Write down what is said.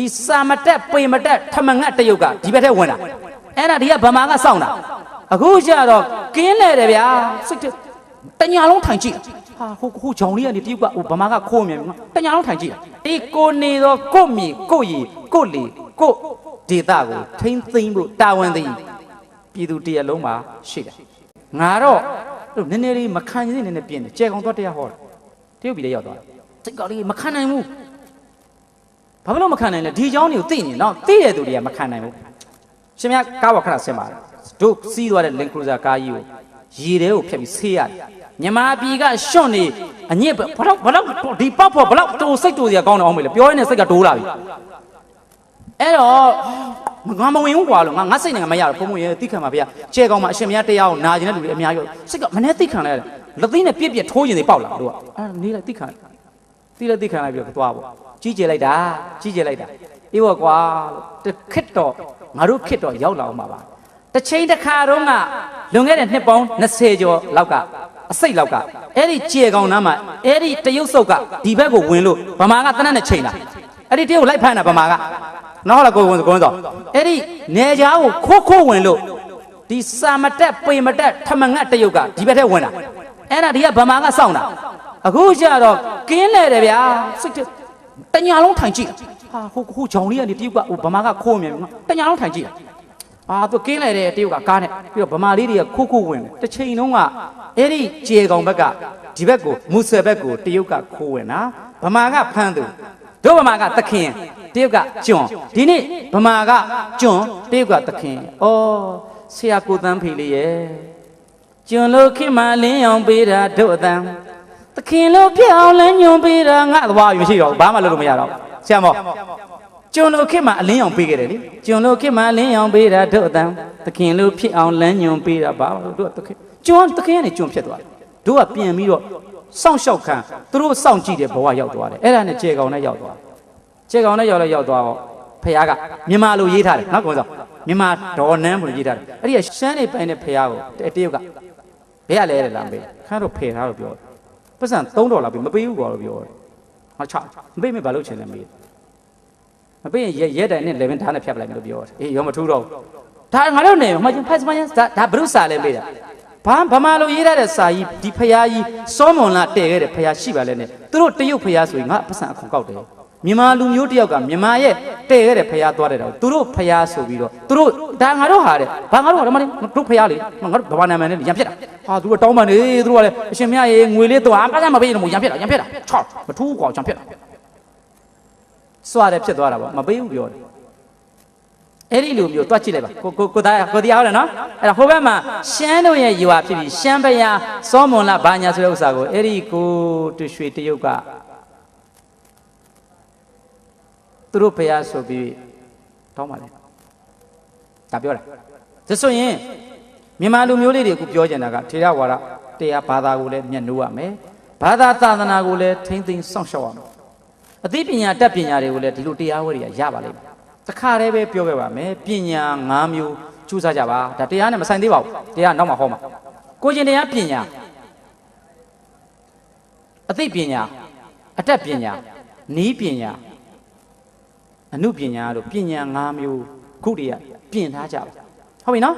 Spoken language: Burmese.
ဒီစာမတက်ပေမတက်ထမငတ်တရုတ်ကဒီဘက်ထဲဝင်တာအဲ့ဒါဒီကဗမာကစောင့်တာအခုကျတော့ကင်းလဲတယ်ဗျာစိတ်တညာလုံးထိုင်ကြည့်ဟာဟိုဟိုဂျောင်လေးကနေတရုတ်ကဟိုဗမာကခိုးမြင်တညာလုံးထိုင်ကြည့်ဒီကိုနေတော့ကိုမြေကိုရီကိုလီကိုဒေတာကိုထိမ့်သိမ့်ဖို့တာဝန်သိပြည်သူတရက်လုံးမှာရှိတယ်ငါတော့နည်းနည်းလေးမခံရင်နည်းနည်းပြင်းတယ်ကြဲကောင်တော့တရားဟောတာတရုတ်ပြည်လည်းရောက်သွားစိတ်ကောက်လေးမခံနိုင်ဘူး ဘာဖြစ်လို့မခံနိုင်လဲဒီเจ้าတွေကိုသိနေနော်သိတဲ့သူတွေကမခံနိုင်ဘူးရှင်မကားပေါ်ခဏဆင်းပါလားတို့စီးသွားတဲ့ Land Cruiser ကားကြီးကိုရေထဲကိုဖျက်ပြီးဆေးရတယ်မြန်မာပြည်ကရှွန့်နေအညစ်ဘလောက်ဘလောက်ဒီပောက်ဖို့ဘလောက်တိုးစိတ်တိုးစရာကောင်းတယ်အောင်မေးလေပြောရင်းနဲ့စိတ်ကတိုးလာပြီအဲ့တော့ငါမဝင်ဘူးကွာလို့ငါငါစိတ်နဲ့ငါမရတော့ဘုံဘုံရဲ့တိခံပါဗျာကျဲကောင်းမှာအရှင်မရတရားကိုနာကျင်တဲ့လူတွေအများကြီးစိတ်ကမနဲ့တိခံလိုက်ရတယ်လက်သိန်းနဲ့ပြက်ပြက်ထိုးကျင်နေပေါက်လာတို့ကအဲ့ဒါနေလိုက်တိခံလိုက် တိလက်တိခံလိုက်ပြီးတော့သွားပေါ့ကြီးကျယ်လိုက်တာကြီးကျယ်လိုက်တာအေးဘောကွာလို့တစ်ခစ်တော့ငါတို့ခစ်တော့ရောက်လာအောင်ပါပါတစ်ချိန်တစ်ခါတော့ကလွန်ခဲ့တဲ့နှစ်ပေါင်း20ကျော်လောက်ကအစိတ်လောက်ကအဲ့ဒီကြေကောင်နားမှာအဲ့ဒီတရုတ်စုပ်ကဒီဘက်ကိုဝင်လို့ဗမာကတနက်နဲ့ချိန်တာအဲ့ဒီတရုတ်လိုက်ဖမ်းတာဗမာကနော်လားကိုဝင်ကိုဝင်တော့အဲ့ဒီနေကြားကိုခိုးခိုးဝင်လို့ဒီစာမတက်ပေမတက်ထမငတ်တရုတ်ကဒီဘက်ထဲဝင်တာအဲ့ဒါဒီကဗမာကစောင့်တာ အခုကျတော့ကင်းလဲတယ်ဗျာစိတ်တညာလုံးထိုင်ကြည့်ဟာဟိုဟိုဂျောင်လေးကနေတရုတ်ကဟိုဗမာကခိုးမြင်တညာလုံးထိုင်ကြည့်အာသူကင်းလဲတယ်တရုတ်ကကားနဲ့ပြီးတော့ဗမာလေးတွေကခိုးခိုးဝင်တယ်တစ်ချိန်လုံးကအဲ့ဒီကြေကောင်ဘက်ကဒီဘက်ကိုမူဆယ်ဘက်ကိုတရုတ်ကခိုးဝင်တာဗမာကဖမ်းသူတို့ဗမာကသခင်တရုတ်ကကျွန်းဒီနေ့ဗမာကကျွန်းတရုတ်ကသခင်ဩဆရာကိုတန်းဖေလေးရဲ့ကျွန်းလို့ခင်မလင်းအောင်ပေးတာတို့အတန်း သခင်လို့ဖြစ်အောင်လမ်းညွန်ပေးတာငါသဘာဝမရှိတော့ဘူးဘာမှလုပ်လို့မရတော့ဘူးဆရာမောကျွန်တော်ခင်မှာအလင်းအောင်ပေးခဲ့တယ်လေကျွန်တော်ခင်မှာအလင်းအောင်ပေးတာတို့အတန်းသခင်လို့ဖြစ်အောင်လမ်းညွန်ပေးတာဘာလို့တို့ကသခင်ကျွန်တော်သခင်ကနေကျွန်ဖြစ်သွားတယ်တို့ကပြင်ပြီးတော့စောင့်ရှောက်ခံသူတို့စောင့်ကြည့်တဲ့ဘဝရောက်သွားတယ်အဲ့ဒါနဲ့ကျေကောင်နဲ့ရောက်သွားကျေကောင်နဲ့ရောက်လဲရောက်သွားတော့ဖះကမြန်မာလိုရေးထားတယ်နော်ကောင်စောမြန်မာဒေါ်နန်းလို့ရေးထားတယ်အဲ့ဒီကရှမ်းနေပိုင်းတဲ့ဖះကိုတရုတ်ကဘယ်ရလဲတဲ့လားမေးခါတော့ဖယ်ထားတော့ပြောတယ် ပတ်စံ3ဒေါ်လာပြီမပေးဘူးကွာလို့ပြောတယ်ဟာချမပေးမဘာလို့ချင်လဲမေးမပေးရင်ရဲရဲတိုင်နဲ့11ထားနဲ့ဖြတ်ပလိုက်မယ်လို့ပြောတယ်အေးရောမထူးတော့ဘူးဒါငါတို့နေမချင်းဖတ်စမချင်းဒါဒါဘရုစာလဲမေးတာဘာဗမာလိုရေးရတဲ့စာကြီးဒီဖရားကြီးစောမွန်လာတည်ခဲ့တဲ့ဖရားရှိပါလဲနဲ့သူတို့တရုတ်ဖရားဆိုရင်ငါပတ်စံအခုကောက်တယ် မြန်မာလူမျိုးတယောက်ကမြန်မာရဲ့တည်ခဲ့တဲ့ဖရားသွားတဲ့တော့သူတို့ဖရားဆိုပြီးတော့သူတို့ဒါငါတို့ဟာတဲ့ဘာငါတို့ဟာဓမ္မလေးတို့ဖရားလေငါတို့ဘာနာမည်နဲ့ရံပြက်တာဟာသူတို့တောင်းပန်နေသူတို့ကလည်းအရှင်မြတ်ရေငွေလေးတော့အပတ်စံမပေးရင်ရံပြက်တာရံပြက်တာချောက်မထူးကွာရံပြက်တာစွာတယ်ဖြစ်သွားတာပေါ့မပေးဘူးပြောတယ်အဲ့ဒီလူမျိုးတွတ်ကြည့်လိုက်ပါကိုကိုကိုသားကိုတရားဟုတ်တယ်နော်အဲ့ဒါဟိုဘက်မှာရှမ်းတို့ရဲ့ယူဟာဖြစ်ပြီးရှမ်းပယာစောမွန်လာဘာညာဆိုတဲ့ဥစ္စာကိုအဲ့ဒီကိုတရွှေတရုတ်က သူတို့ဘုရားဆိုပြီးတောင်းပါလေဒါပြောတာဒါဆိုရင်မြန်မာလူမျိုးလေးတွေအခုပြောကြတာကထေရဝါဒတရားဘာသာကိုလည်းမျက်နှိုးရမယ်ဘာသာသာသနာကိုလည်းထိမ့်သိမ်းစောင့်ရှောက်ရမယ်အသိပညာတတ်ပညာတွေကိုလည်းဒီလိုတရားဝဲတွေကရပါလိမ့်မယ်တခါတည်းပဲပြောခဲ့ပါမယ်ပညာ၅မျိုးကျူးစားကြပါဒါတရားနဲ့မဆိုင်သေးပါဘူးတရားနောက်မှဟောမှာကိုကျင်တရားပညာအသိပညာအတတ်ပညာနီးပညာ အနုပညာတို့ပညာ၅မျိုးခုတည်းကပြင်ထားကြပါဟုတ်ပြီနော်